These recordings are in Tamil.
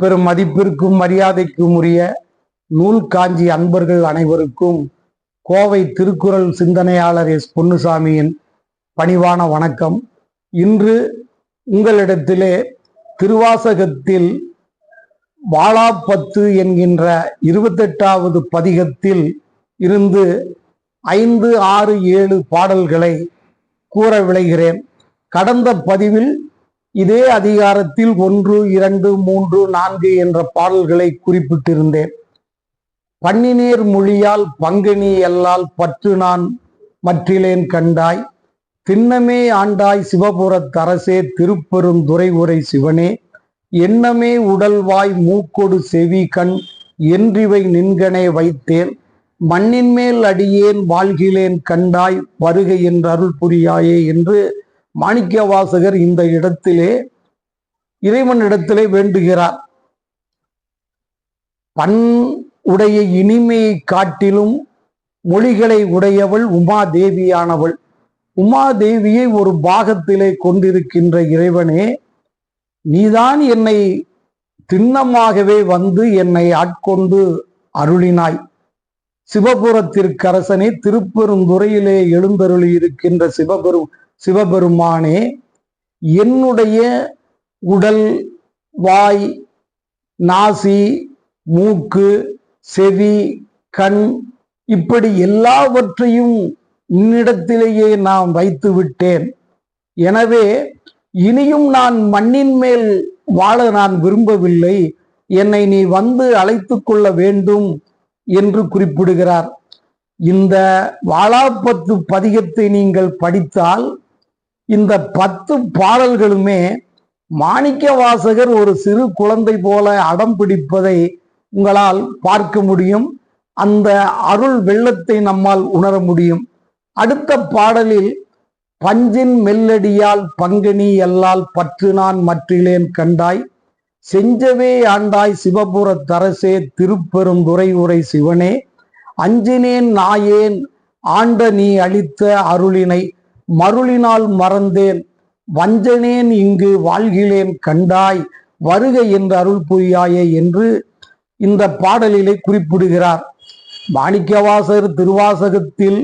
பெரும் மதிப்பிற்கும் மரியாதைக்கும் உரிய நூல் காஞ்சி அன்பர்கள் அனைவருக்கும் கோவை திருக்குறள் சிந்தனையாளர் எஸ். பொன்னுசாமியின் பணிவான வணக்கம். இன்று உங்களிடத்திலே திருவாசகத்தில் வாழாப்பத்து என்கின்ற இருபத்தெட்டாவது பதிகத்தில் இருந்து ஐந்து ஆறு ஏழு பாடல்களை கூற விளைகிறேன். கடந்த பதிவில் இதே அதிகாரத்தில் ஒன்று இரண்டு மூன்று நான்கு என்ற பாடல்களை குறிப்பிட்டிருந்தேன். பன்னினேர் மொழியால் பங்கினி எல்லால் பற்று நான் மற்றிலேன் கண்டாய். திண்ணமே ஆண்டாய் சிவபுரத் அரசே திருப்பெருந்துறை உரை சிவனே. எண்ணமே உடல்வாய் மூக்கொடு செவி கண் என்றிவை நின்கனே வைத்தேன். மண்ணின் மேல் அடியேன் வாழ்கிலேன் கண்டாய் வருகை என்று அருள் புரியாயே என்று மாணிக்கவாசகர் இந்த இடத்திலே இறைவனிடத்திலே வேண்டுகிறார். பண் உடைய இனிமையை காட்டிலும் மொழிகளை உடையவள் உமாதேவியானவள். உமாதேவியை ஒரு பாகத்திலே கொண்டிருக்கின்ற இறைவனே நீதான் என்னை திண்ணமாகவே வந்து என்னை ஆட்கொண்டு அருளினாய். சிவபுரத்திற்கரசனே திருப்பெருந்துறையிலே எழுந்தருளி இருக்கின்ற சிவபெரு சிவபெருமானே என்னுடைய உடல் வாய் நாசி மூக்கு செவி கண் இப்படி எல்லாவற்றையும் உன்னிடத்திலேயே நான் வைத்து விட்டேன் எனவே இனியும் நான் மண்ணின் மேல் வாழ நான் விரும்பவில்லை. என்னை நீ வந்து அழைத்து கொள்ள வேண்டும் என்று குறிப்பிடுகிறார். இந்த வாழாப்பத்து பதிகத்தை நீங்கள் படித்தால் இந்த பத்து பாடல்களுமே மாணிக்க வாசகர் ஒரு சிறு குழந்தை போல அடம் பிடிப்பதை உங்களால் பார்க்க முடியும். அந்த அருள் வெள்ளத்தை நம்மால் உணர முடியும். அடுத்த பாடலில் பஞ்சின் மெல்லடியால் பங்கனி எல்லால் பற்று நான் மற்றிலேன் கண்டாய். செஞ்சவே ஆண்டாய் சிவபுரத் தரசே திருப்பெருந்துறை உரை சிவனே. அஞ்சினேன் நாயேன் ஆண்ட நீ அளித்த அருளினை மருளினால் மறந்தேன். வஞ்சனேன் இங்கு வாழ்கிலேன் கண்டாய். வருக என்று அருள் புரியாயே என்று இந்த பாடலிலே குறிப்பிடுகிறார். மாணிக்கவாசர் திருவாசகத்தில்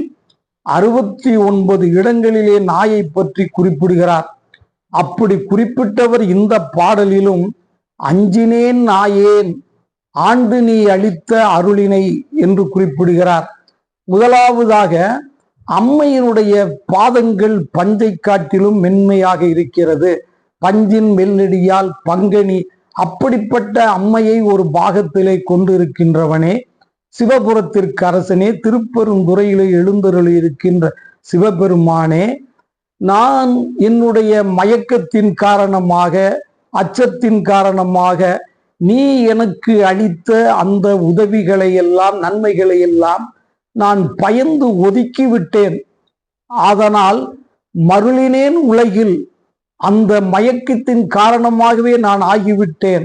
அறுபத்தி ஒன்பது இடங்களிலே நாயை பற்றி குறிப்பிடுகிறார். அப்படி குறிப்பிட்டவர் இந்த பாடலிலும் அஞ்சினேன் நாயேன் ஆண்டு நீ அளித்த அருளினை என்று குறிப்பிடுகிறார். முதலாவதாக அம்மையினுடைய பாதங்கள் பஞ்சை காட்டிலும் மென்மையாக இருக்கிறது. பஞ்சின் மெல்லடியால் பங்கனி அப்படிப்பட்ட அம்மையை ஒரு பாகத்திலே கொண்டிருக்கின்றவனே. சிவபுரத்திற்கு அரசனே திருப்பெருந்துறையிலே எழுந்தருள் இருக்கின்ற சிவபெருமானே நான் என்னுடைய மயக்கத்தின் காரணமாக அச்சத்தின் காரணமாக நீ எனக்கு அளித்த அந்த உதவிகளை எல்லாம் நன்மைகளை எல்லாம் நான் பயந்து ஒதுக்கி விட்டேன் அதனால் மருளினேன் உலகில். அந்த மயக்கத்தின் காரணமாகவே நான் ஆகிவிட்டேன்.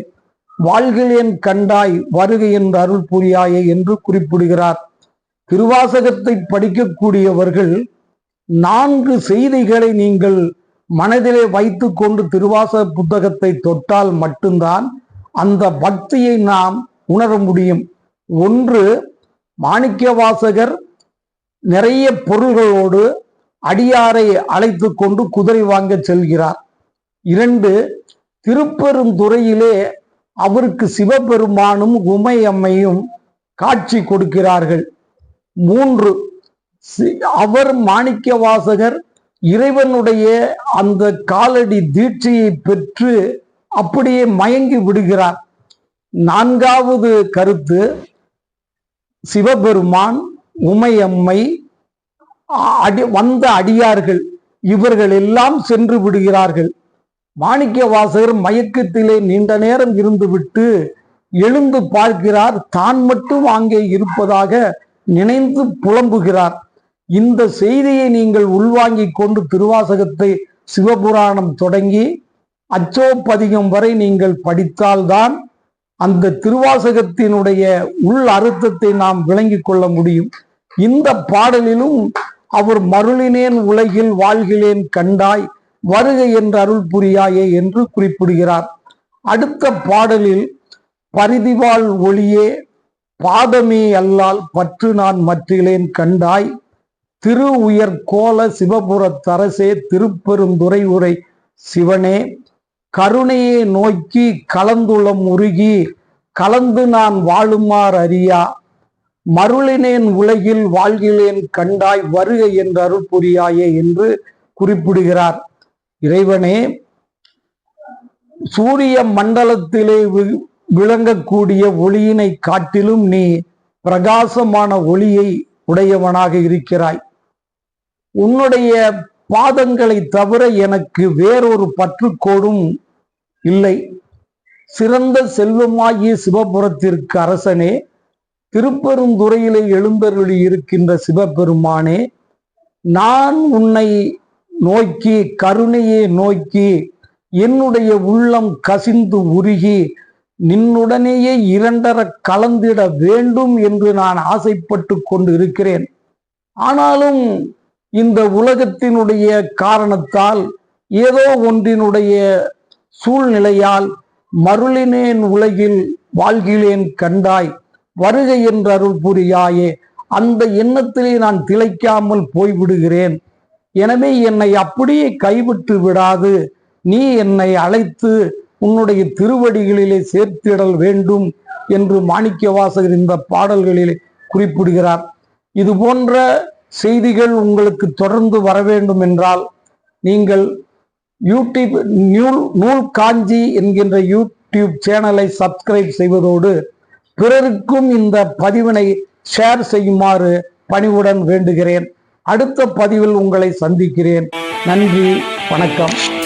வாழ்கிறேன் கண்டாய் வருகை என்று அருள் புரியாயே என்று குறிப்பிடுகிறார். திருவாசகத்தை படிக்கக்கூடியவர்கள் நான்கு செய்திகளை நீங்கள் மனதிலே வைத்து கொண்டு திருவாசக புத்தகத்தை தொட்டால் மட்டும்தான் அந்த பக்தியை நாம் உணர முடியும். ஒன்று மாணிக்க வாசகர் நிறைய பொருள்களோடு அடியாரை அழைத்து கொண்டு குதிரை வாங்க செல்கிறார். இரண்டு திருப்பெருந்துறையிலே அவருக்கு சிவபெருமானும் உமையம்மையும் காட்சி கொடுக்கிறார்கள். மூன்று அவர் மாணிக்க வாசகர் இறைவனுடைய அந்த காலடி தீட்சையை பெற்று அப்படியே மயங்கி விடுகிறார். நான்காவது கருத்து சிவபெருமான் உமையம்மை அடி வந்த அடியார்கள் இவர்கள் எல்லாம் சென்று விடுகிறார்கள். மாணிக்க வாசகர் மயக்கத்திலே நீண்ட நேரம் இருந்துவிட்டு எழுந்து பார்க்கிறார். தான் மட்டும் அங்கே இருப்பதாக நினைந்து புலம்புகிறார். இந்த செய்தியை நீங்கள் உள்வாங்கிக் கொண்டு திருவாசகத்தை சிவபுராணம் தொடங்கி அச்சோப்பதிகம் வரை நீங்கள் படித்தால்தான் அந்த திருவாசகத்தினுடைய உள் அர்த்தத்தை நாம் விளங்கிக் கொள்ள முடியும். இந்த பாடலிலும் அவர் மருளினேன் உலகில் வாழ்கிலேன் கண்டாய் வருகை என்று அருள் புரியாயே என்று குறிப்பிடுகிறார். அடுத்த பாடலில் பரிதிவாள் ஒளியே பாதமே அல்லால் பற்று நான் மற்றிலேன் கண்டாய் திரு உயர் கோல சிவபுரத்தரசே திருப்பெருந்துறை உரை சிவனே கருணையை நோக்கி கலந்துளம் உருகி கலந்து நான் வாழுமாறு அறியா? மருளினேன் உலகில் வாழ்கிலேன் கண்டாய் வருக என்று அருள் புரியாயே? என்று குறிப்பிடுகிறார். இறைவனே சூரிய மண்டலத்திலே வி- விளங்கக்கூடிய ஒளியினை காட்டிலும் நீ பிரகாசமான ஒளியை உடையவனாக இருக்கிறாய். உன்னுடைய பாதங்களை தவிர எனக்கு வேறொரு பற்றுக்கோடும் இல்லை. சிறந்த செல்வமாகிய சிவபுரத்திற்கு அரசனே திருப்பெருந்துறையிலே எழுந்தருளி இருக்கின்ற சிவபெருமானே நான் உன்னை நோக்கி கருணையை நோக்கி என்னுடைய உள்ளம் கசிந்து உருகி நின்னுடனேயே இரண்டர கலந்திட வேண்டும் என்று நான் ஆசைப்பட்டு கொண்டு இருக்கிறேன் ஆனாலும் இந்த உலகத்தினுடைய காரணத்தால் ஏதோ ஒன்றினுடைய சூழ்நிலையால் மருளினேன் உலகில் வாழ்கிலேன் கண்டாய் வருகை என்று அருள் புரியாயே அந்த எண்ணத்திலே நான் திளைக்காமல் போய்விடுகிறேன். எனவே என்னை அப்படியே கைவிட்டு விடாது. நீ என்னை அழைத்து உன்னுடைய திருவடிகளிலே சேர்த்திடல் வேண்டும் என்று மாணிக்கவாசகர் இந்த பாடல்களிலே குறிப்பிடுகிறார். இது போன்ற செய்திகள் உங்களுக்கு தொடர்ந்து வர வேண்டும் என்றால் நீங்கள் யூடியூப் நியூல் நூல் காஞ்சி என்கின்ற யூடியூப் சேனலை சப்ஸ்கிரைப் செய்வதோடு பிறருக்கும் இந்த பதிவினை ஷேர் செய்யுமாறு பணிவுடன் வேண்டுகிறேன். அடுத்த பதிவில் உங்களை சந்திக்கிறேன். நன்றி வணக்கம்.